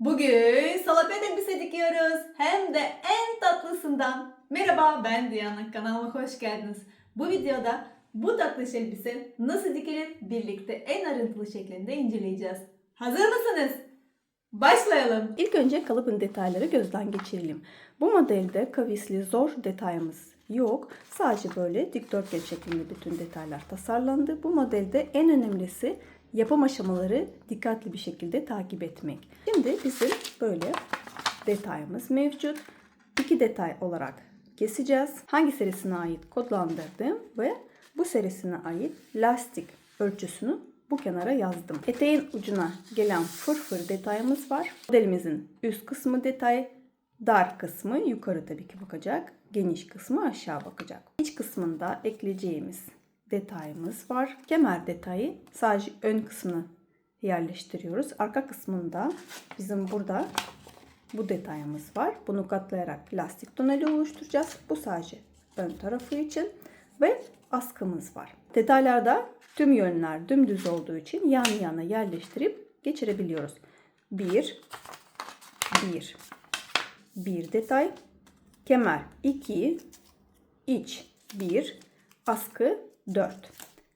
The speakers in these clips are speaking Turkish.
Bugün salapet elbise dikiyoruz. Hem de en tatlısından. Merhaba ben Diana kanalıma hoş geldiniz. Bu videoda bu tatlış elbise nasıl dikilir birlikte en ayrıntılı şeklinde inceleyeceğiz. Hazır mısınız? Başlayalım. İlk önce kalıbın detayları gözden geçirelim. Bu modelde kavisli zor detayımız yok. Sadece böyle dikdörtgen şeklinde bütün detaylar tasarlandı. Bu modelde en önemlisi yapım aşamaları dikkatli bir şekilde takip etmek. Şimdi bizim böyle detayımız mevcut. İki detay olarak keseceğiz. Hangi serisine ait kodlandırdım ve bu serisine ait lastik ölçüsünü bu kenara yazdım. Eteğin ucuna gelen fırfır detayımız var. Modelimizin üst kısmı detay, dar kısmı yukarı tabii ki bakacak. Geniş kısmı aşağı bakacak. İç kısmında ekleyeceğimiz detayımız var. Kemer detayı sadece ön kısmını yerleştiriyoruz. Arka kısmında bizim burada bu detayımız var. Bunu katlayarak lastik toneli oluşturacağız. Bu sadece ön tarafı için ve askımız var. Detaylarda tüm yönler dümdüz olduğu için yan yana yerleştirip geçirebiliyoruz. Bir, bir, bir detay, kemer 2, iç 1, askı 4.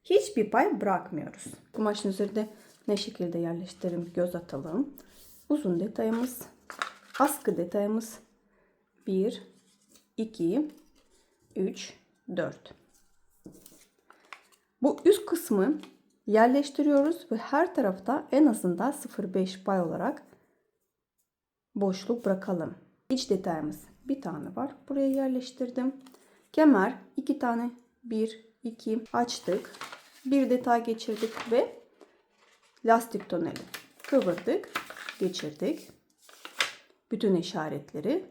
Hiçbir pay bırakmıyoruz. Kumaşın üzerinde ne şekilde yerleştirelim göz atalım. Uzun detayımız, askı detayımız 1, 2, 3, 4. Bu üst kısmı yerleştiriyoruz ve her tarafta en azından 0,5 pay olarak boşluk bırakalım. İç detayımız bir tane var. Buraya yerleştirdim. Kemer iki tane 1, 2 açtık. Bir detay geçirdik ve lastik toneli kıvırdık, geçirdik. Bütün işaretleri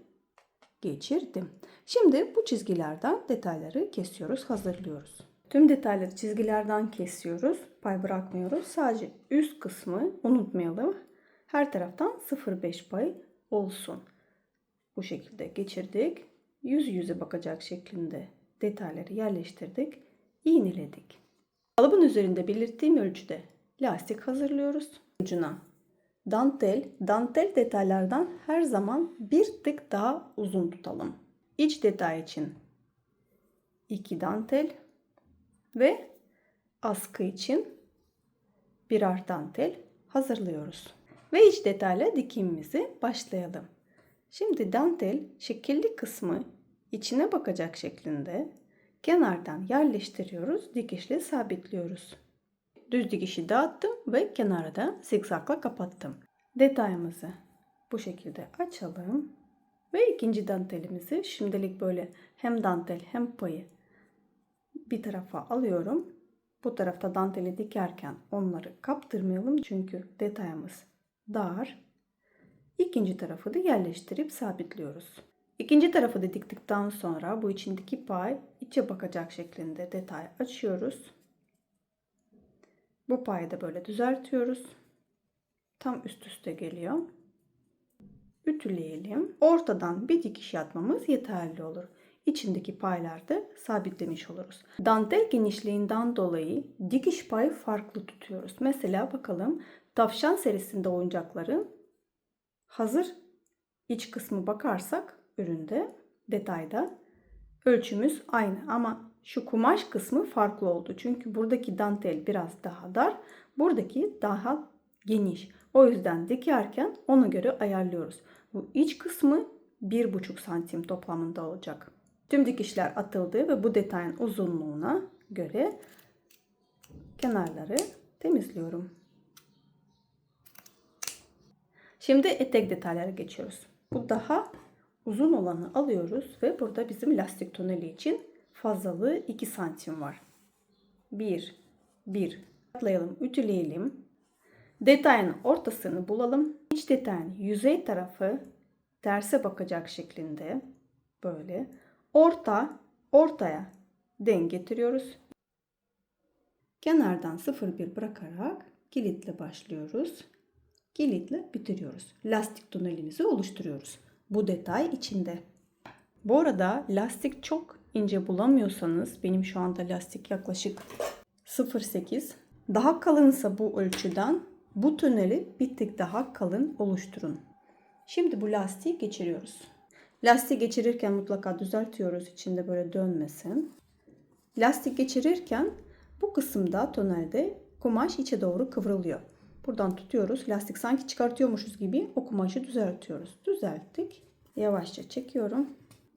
geçirdim. Şimdi bu çizgilerden detayları kesiyoruz, hazırlıyoruz. Tüm detayları çizgilerden kesiyoruz. Pay bırakmıyoruz. Sadece üst kısmı unutmayalım. Her taraftan 0,5 pay olsun. Bu şekilde geçirdik. Yüz yüze bakacak şeklinde detayları yerleştirdik. İğneledik. Kalıbın üzerinde belirttiğim ölçüde lastik hazırlıyoruz. Ucuna dantel, dantel detaylardan her zaman bir tık daha uzun tutalım. İç detay için 2 dantel ve askı için birer dantel hazırlıyoruz. Ve iç detayla dikimimizi başlayalım. Şimdi dantel şekilli kısmı içine bakacak şeklinde kenardan yerleştiriyoruz, dikişle sabitliyoruz. Düz dikişi dağıttım ve kenara da zikzakla kapattım. Detayımızı bu şekilde açalım. Ve ikinci dantelimizi şimdilik böyle hem dantel hem payı bir tarafa alıyorum. Bu tarafta danteli dikerken onları kaptırmayalım çünkü detayımız dar. İkinci tarafı da yerleştirip sabitliyoruz. İkinci tarafı da diktikten sonra bu içindeki pay içe bakacak şeklinde detay açıyoruz. Bu payı da böyle düzeltiyoruz. Tam üst üste geliyor. Ütüleyelim. Ortadan bir dikiş atmamız yeterli olur. İçindeki paylarda sabitlemiş oluruz. Dantel genişliğinden dolayı dikiş payı farklı tutuyoruz. Mesela bakalım tavşan serisinde oyuncakların hazır iç kısmı bakarsak üründe detayda ölçümüz aynı ama şu kumaş kısmı farklı oldu. Çünkü buradaki dantel biraz daha dar, buradaki daha geniş. O yüzden dikerken ona göre ayarlıyoruz. Bu iç kısmı 1,5 santim toplamında olacak. Tüm dikişler atıldı ve bu detayın uzunluğuna göre kenarları temizliyorum. Şimdi etek detaylara geçiyoruz. Bu daha uzun olanı alıyoruz ve burada bizim lastik toneli için fazlalığı 2 santim var. 1, 1 katlayalım, ütüleyelim. Detayın ortasını bulalım. İç detayın yüzey tarafı terse bakacak şeklinde böyle orta ortaya denk getiriyoruz. Kenardan 0,1 bırakarak kilitle başlıyoruz. Kilitle bitiriyoruz. Lastik tunelimizi oluşturuyoruz. Bu detay içinde. Bu arada lastik çok ince bulamıyorsanız benim şu anda lastik yaklaşık 0.8 daha kalınsa bu ölçüden bu tüneli bir tık daha kalın oluşturun. Şimdi bu lastiği geçiriyoruz. Lastiği geçirirken mutlaka düzeltiyoruz içinde böyle dönmesin. Lastik geçirirken bu kısımda tonelde kumaş içe doğru kıvrılıyor. Buradan tutuyoruz. Lastik sanki çıkartıyormuşuz gibi o kumaşı düzeltiyoruz. Düzelttik. Yavaşça çekiyorum.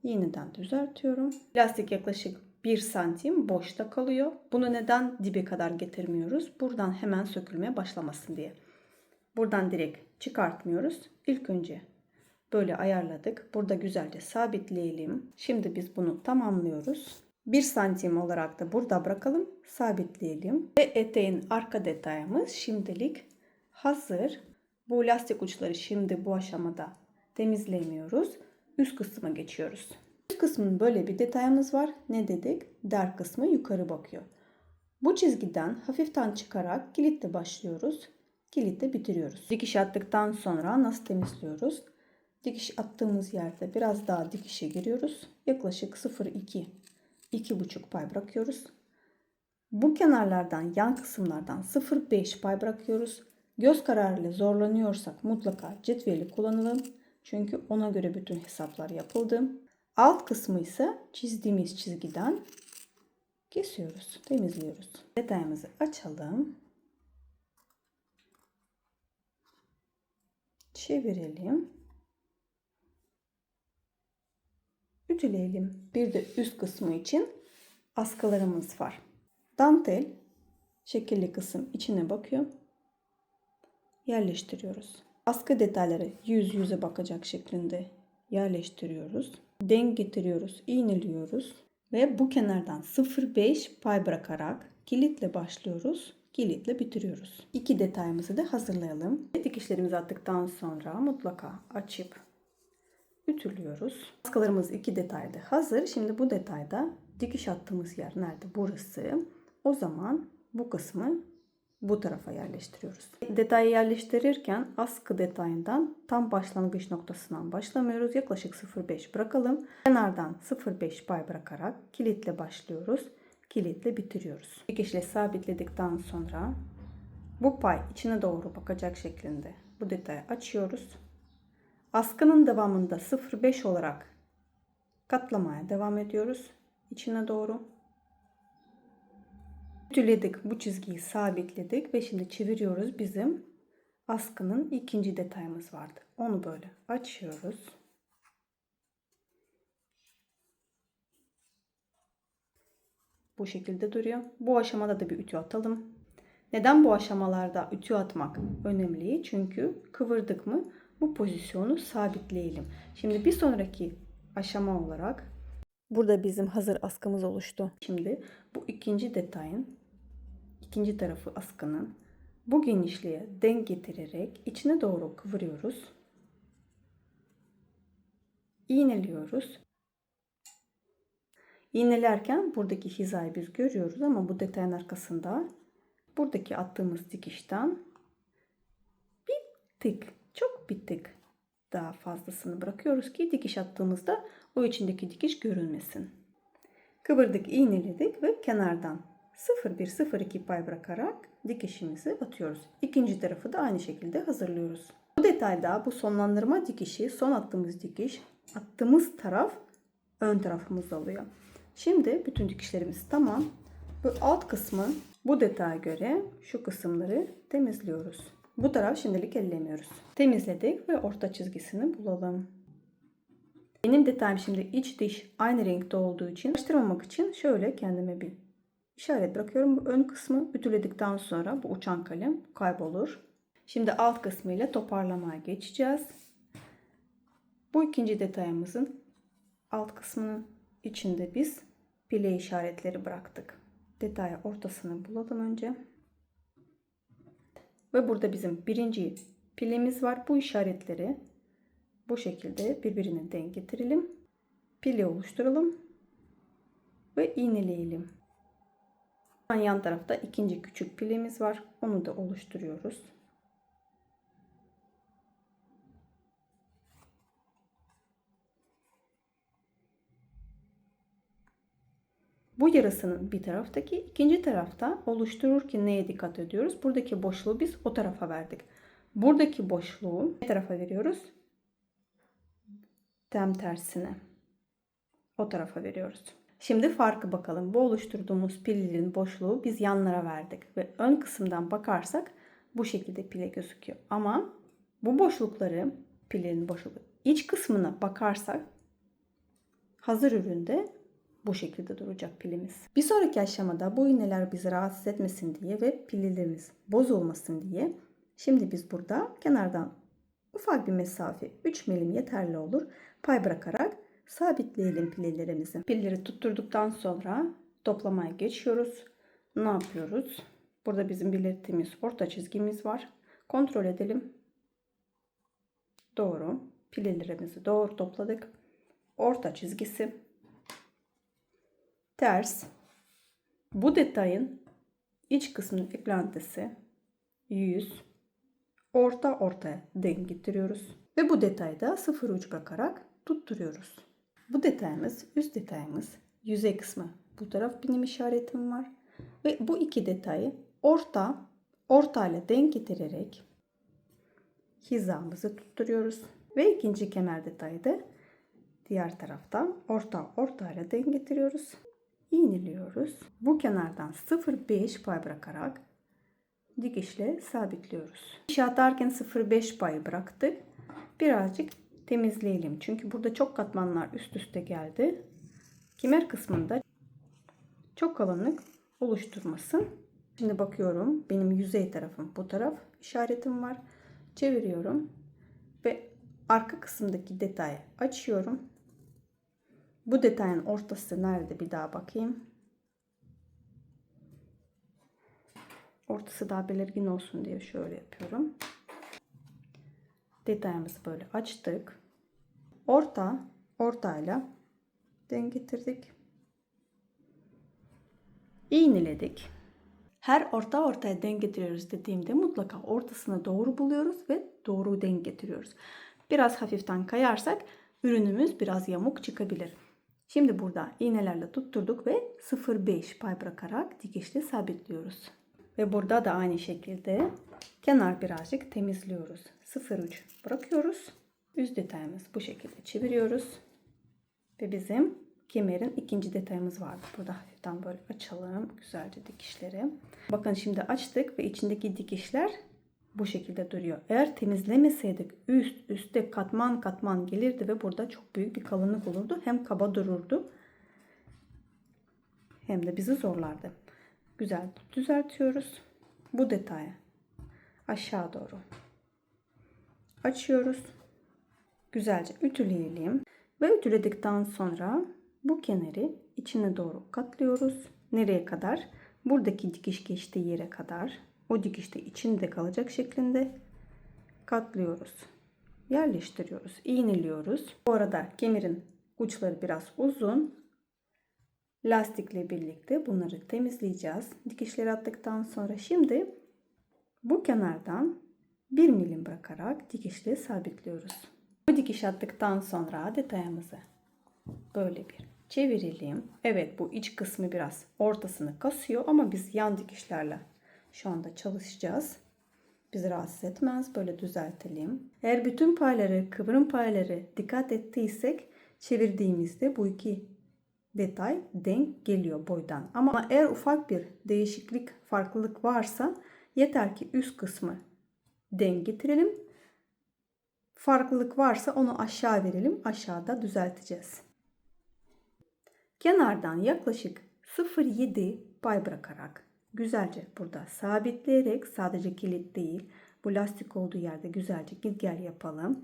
Yeniden düzeltiyorum. Lastik yaklaşık 1 santim boşta kalıyor. Bunu neden dibe kadar getirmiyoruz? Buradan hemen sökülmeye başlamasın diye. Buradan direkt çıkartmıyoruz. İlk önce böyle ayarladık. Burada güzelce sabitleyelim. Şimdi biz bunu tamamlıyoruz. 1 santim olarak da burada bırakalım. Sabitleyelim. Ve eteğin arka detayımız şimdilik hazır. Bu lastik uçları şimdi bu aşamada temizlemiyoruz. Üst kısma geçiyoruz. Üst kısmın böyle bir detayımız var. Ne dedik? Der kısmı yukarı bakıyor. Bu çizgiden hafiften çıkarak kilitle başlıyoruz. Kilitle bitiriyoruz. Dikiş attıktan sonra nasıl temizliyoruz? Dikiş attığımız yerde biraz daha dikişe giriyoruz. Yaklaşık 0,2 2,5 pay bırakıyoruz. Bu kenarlardan yan kısımlardan 0,5 pay bırakıyoruz. Göz kararıyla zorlanıyorsak mutlaka cetveli kullanalım. Çünkü ona göre bütün hesaplar yapıldı. Alt kısmı ise çizdiğimiz çizgiden kesiyoruz, temizliyoruz. Detayımızı açalım. Çevirelim. Ütüleyelim. Bir de üst kısmı için askılarımız var. Dantel şekilli kısım içine bakıyor. Yerleştiriyoruz. Askı detayları yüz yüze bakacak şeklinde yerleştiriyoruz. Denk getiriyoruz, iğneliyoruz ve bu kenardan 0,5 pay bırakarak kilitle başlıyoruz. Kilitle bitiriyoruz. İki detayımızı da hazırlayalım. Dikişlerimizi attıktan sonra mutlaka açıp ütülüyoruz. Askılarımız iki detayda hazır. Şimdi bu detayda dikiş attığımız yer nerede? Burası. O zaman bu kısmı bu tarafa yerleştiriyoruz. Detayı yerleştirirken askı detayından tam başlangıç noktasından başlamıyoruz. Yaklaşık 0,5 bırakalım. Kenardan 0,5 pay bırakarak kilitle başlıyoruz. Kilitle bitiriyoruz. Dikişle sabitledikten sonra bu pay içine doğru bakacak şeklinde bu detayı açıyoruz. Askının devamında 0,5 olarak katlamaya devam ediyoruz. içine doğru. Ütüledik bu çizgiyi sabitledik ve şimdi çeviriyoruz bizim askının ikinci detayımız vardı. Onu böyle açıyoruz. Bu şekilde duruyor. Bu aşamada da bir ütü atalım. Neden bu aşamalarda ütü atmak önemli? Çünkü kıvırdık mı bu pozisyonu sabitleyelim. Şimdi bir sonraki aşama olarak burada bizim hazır askımız oluştu. Şimdi bu ikinci detayın ikinci tarafı askının bu genişliğe denk getirerek içine doğru kıvırıyoruz. İğneliyoruz. İğnelerken buradaki hizayı biz görüyoruz ama bu detayın arkasında buradaki attığımız dikişten bir tık, çok bir tık daha fazlasını bırakıyoruz ki dikiş attığımızda o içindeki dikiş görünmesin. Kıvırdık, iğneledik ve kenardan 0,1-0,2 pay bırakarak dikişimizi atıyoruz. İkinci tarafı da aynı şekilde hazırlıyoruz. Bu detayda bu sonlandırma dikişi, son attığımız dikiş, attığımız taraf ön tarafımız oluyor. Şimdi bütün dikişlerimiz tamam. Bu alt kısmı bu detaya göre şu kısımları temizliyoruz. Bu taraf şimdilik ellemiyoruz. Temizledik ve orta çizgisini bulalım. Benim detayım şimdi iç dış aynı renkte olduğu için karıştırmamak için şöyle kendime bir işaret bırakıyorum. Bu ön kısmı ütüledikten sonra bu uçan kalem kaybolur. Şimdi alt kısmıyla toparlamaya geçeceğiz. Bu ikinci detayımızın alt kısmının içinde biz pile işaretleri bıraktık. Detayı ortasını bulalım önce. Ve burada bizim birinci pilimiz var. Bu işaretleri bu şekilde birbirine denk getirelim. Pili oluşturalım. Ve iğneleyelim. Yan tarafta ikinci küçük pilimiz var. Onu da oluşturuyoruz. Bu yarısının bir taraftaki ikinci tarafta oluştururken neye dikkat ediyoruz? Buradaki boşluğu biz o tarafa verdik. Buradaki boşluğu ne tarafa veriyoruz? Tam tersine. O tarafa veriyoruz. Şimdi farkı bakalım. Bu oluşturduğumuz pillerin boşluğu biz yanlara verdik. Ve ön kısımdan bakarsak bu şekilde pile gözüküyor. Ama bu boşlukları pillerin boşluğu iç kısmına bakarsak hazır üründe bu şekilde duracak pilimiz. Bir sonraki aşamada bu iğneler bizi rahatsız etmesin diye ve pillerimiz bozulmasın diye şimdi biz burada kenardan ufak bir mesafe 3 milim yeterli olur. Pay bırakarak sabitleyelim pillerimizi. Pilleri tutturduktan sonra toplamaya geçiyoruz. Ne yapıyoruz? Burada bizim belirttiğimiz orta çizgimiz var. Kontrol edelim. Doğru. Pillerimizi doğru topladık. Orta çizgisi ters. Bu detayın iç kısmının eklentisi 100 orta ortaya denk getiriyoruz. Ve bu detayda sıfır uç bakarak tutturuyoruz. Bu detayımız üst detayımız yüzey kısmı. Bu taraf benim işaretim var. Ve bu iki detayı orta orta ile denk getirerek hizamızı tutturuyoruz. Ve ikinci kenar detayı da diğer taraftan orta orta ile denk getiriyoruz. İğneliyoruz. Bu kenardan 0,5 pay bırakarak dikişle sabitliyoruz. İşe atarken 0,5 pay bıraktık. Birazcık temizleyelim. Çünkü burada çok katmanlar üst üste geldi. Kemer kısmında çok kalınlık oluşturmasın. Şimdi bakıyorum. Benim yüzey tarafım bu taraf. işaretim var. Çeviriyorum. Ve arka kısımdaki detayı açıyorum. Bu detayın ortası nerede bir daha bakayım. Ortası daha belirgin olsun diye şöyle yapıyorum. Detayımızı böyle açtık. Orta, ortayla denk getirdik. İğneledik. Her orta ortaya denk getiriyoruz dediğimde mutlaka ortasına doğru buluyoruz ve doğru denk getiriyoruz. Biraz hafiften kayarsak ürünümüz biraz yamuk çıkabilir. Şimdi burada iğnelerle tutturduk ve 0,5 pay bırakarak dikişle sabitliyoruz. Ve burada da aynı şekilde kenar birazcık temizliyoruz. 0,3 bırakıyoruz. Üst detayımız bu şekilde çeviriyoruz. Ve bizim kemerin ikinci detayımız vardı. Burada hafiften böyle açalım güzelce dikişleri. Bakın şimdi açtık ve içindeki dikişler bu şekilde duruyor. Eğer temizlemeseydik üst üste katman katman gelirdi ve burada çok büyük bir kalınlık olurdu. Hem kaba dururdu hem de bizi zorlardı. Güzel düzeltiyoruz. Bu detayı aşağı doğru açıyoruz. Güzelce ütüleyelim. Ve ütüledikten sonra bu kenarı içine doğru katlıyoruz. Nereye kadar? Buradaki dikiş geçtiği yere kadar. O dikiş de içinde kalacak şeklinde katlıyoruz. Yerleştiriyoruz. iğneliyoruz. Bu arada kemerin uçları biraz uzun. Lastikle birlikte bunları temizleyeceğiz. Dikişleri attıktan sonra şimdi bu kenardan 1 milim bırakarak dikişle sabitliyoruz. Bu dikiş attıktan sonra detayımızı böyle bir çevirelim. Evet bu iç kısmı biraz ortasını kasıyor ama biz yan dikişlerle şu anda çalışacağız. Bizi rahatsız etmez. Böyle düzeltelim. Eğer bütün payları, kıvrım payları dikkat ettiysek çevirdiğimizde bu iki detay denk geliyor boydan. Ama eğer ufak bir değişiklik, farklılık varsa yeter ki üst kısmı denk getirelim. Farklılık varsa onu aşağı verelim. Aşağıda düzelteceğiz. Kenardan yaklaşık 0.7 pay bırakarak güzelce burada sabitleyerek sadece kilit değil bu lastik olduğu yerde güzelce git gel yapalım.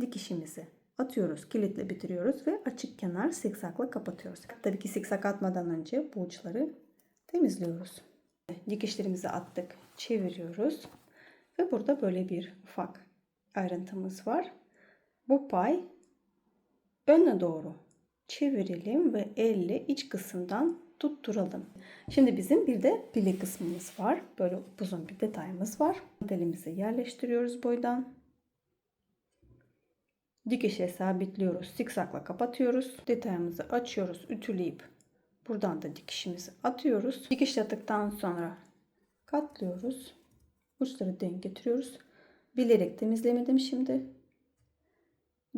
Dikişimizi atıyoruz, kilitle bitiriyoruz ve açık kenar sikzakla kapatıyoruz. Tabii ki sikzak atmadan önce bu uçları temizliyoruz. Dikişlerimizi attık, çeviriyoruz ve burada böyle bir ufak ayrıntımız var. Bu pay öne doğru çevirelim ve elle iç kısımdan tutturalım. Şimdi bizim bir de pili kısmımız var. Böyle uzun bir detayımız var. Modelimizi yerleştiriyoruz boydan. Dikişe sabitliyoruz. Sikzakla kapatıyoruz. Detayımızı açıyoruz. Ütüleyip buradan da dikişimizi atıyoruz. Dikiş attıktan sonra katlıyoruz. Uçları denk getiriyoruz. Bilerek temizlemedim şimdi.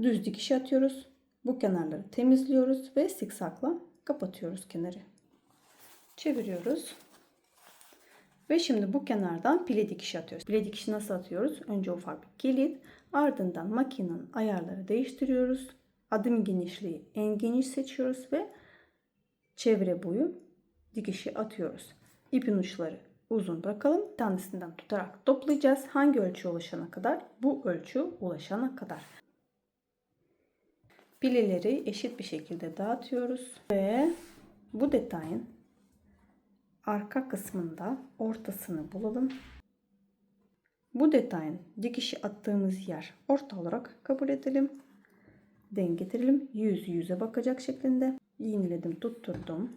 Düz dikiş atıyoruz. Bu kenarları temizliyoruz ve zikzakla kapatıyoruz kenarı. Çeviriyoruz. Ve şimdi bu kenardan pile dikişi atıyoruz. Pile dikişi nasıl atıyoruz? Önce ufak bir kilit, ardından makinenin ayarları değiştiriyoruz. Adım genişliği en geniş seçiyoruz ve çevre boyu dikişi atıyoruz. İpin uçları uzun bırakalım. Bir tanesinden tutarak toplayacağız. Hangi ölçüye ulaşana kadar? Bu ölçü ulaşana kadar. Pileleri eşit bir şekilde dağıtıyoruz ve bu detayın arka kısmında ortasını bulalım. Bu detayın dikişi attığımız yer orta olarak kabul edelim. Denk getirelim. Yüz yüze bakacak şeklinde. İğneledim, tutturdum.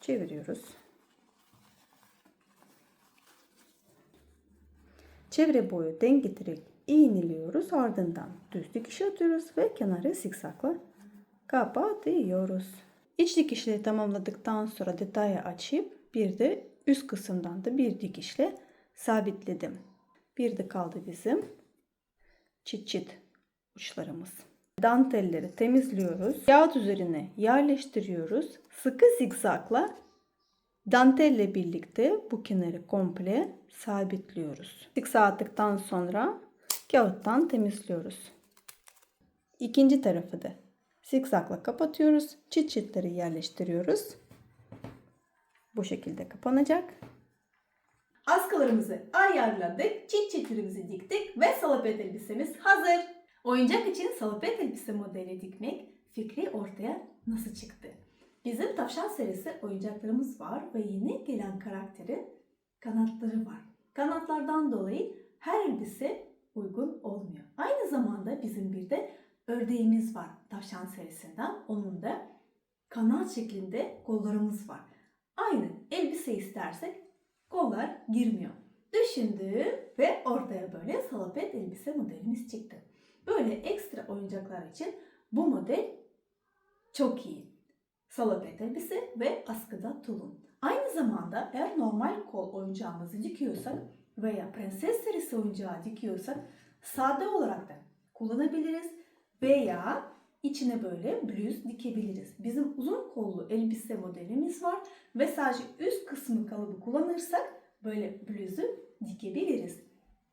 Çeviriyoruz. Çevre boyu denk getirip iğneliyoruz. Ardından düz dikiş atıyoruz ve kenarı zikzakla kapatıyoruz. İç dikişleri tamamladıktan sonra detayı açıp bir de üst kısımdan da bir dikişle sabitledim. Bir de kaldı bizim çit çit uçlarımız. Dantelleri temizliyoruz. Kağıt üzerine yerleştiriyoruz. Sıkı zikzakla dantelle birlikte bu kenarı komple sabitliyoruz. Zikzak attıktan sonra kağıttan temizliyoruz. İkinci tarafı da zikzakla kapatıyoruz. Çit çitleri yerleştiriyoruz. Bu şekilde kapanacak. Askılarımızı ayarladık, çift çiftlerimizi diktik ve salopet elbisemiz hazır. Oyuncak için salopet elbise modeli dikmek fikri ortaya nasıl çıktı? Bizim tavşan serisi oyuncaklarımız var ve yeni gelen karakterin kanatları var. Kanatlardan dolayı her elbise uygun olmuyor. Aynı zamanda bizim bir de ördeğimiz var tavşan serisinden. Onun da kanat şeklinde kollarımız var. Aynı elbise istersek kollar girmiyor. Düşündü ve ortaya böyle salopet elbise modelimiz çıktı. Böyle ekstra oyuncaklar için bu model çok iyi. Salopet elbise ve askıda tulum. Aynı zamanda eğer normal kol oyuncağımızı dikiyorsak veya prenses serisi oyuncağı dikiyorsak sade olarak da kullanabiliriz veya içine böyle bluz dikebiliriz. Bizim uzun kollu elbise modelimiz var ve sadece üst kısmı kalıbı kullanırsak böyle bluzu dikebiliriz.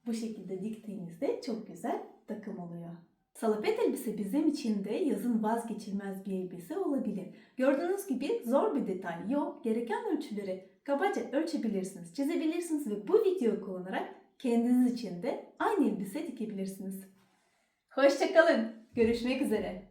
Bu şekilde diktiğimizde çok güzel takım oluyor. Salopet elbise bizim için de yazın vazgeçilmez bir elbise olabilir. Gördüğünüz gibi zor bir detay yok. Gereken ölçüleri kabaca ölçebilirsiniz, çizebilirsiniz ve bu videoyu kullanarak kendiniz için de aynı elbise dikebilirsiniz. Hoşçakalın. Görüşmek üzere.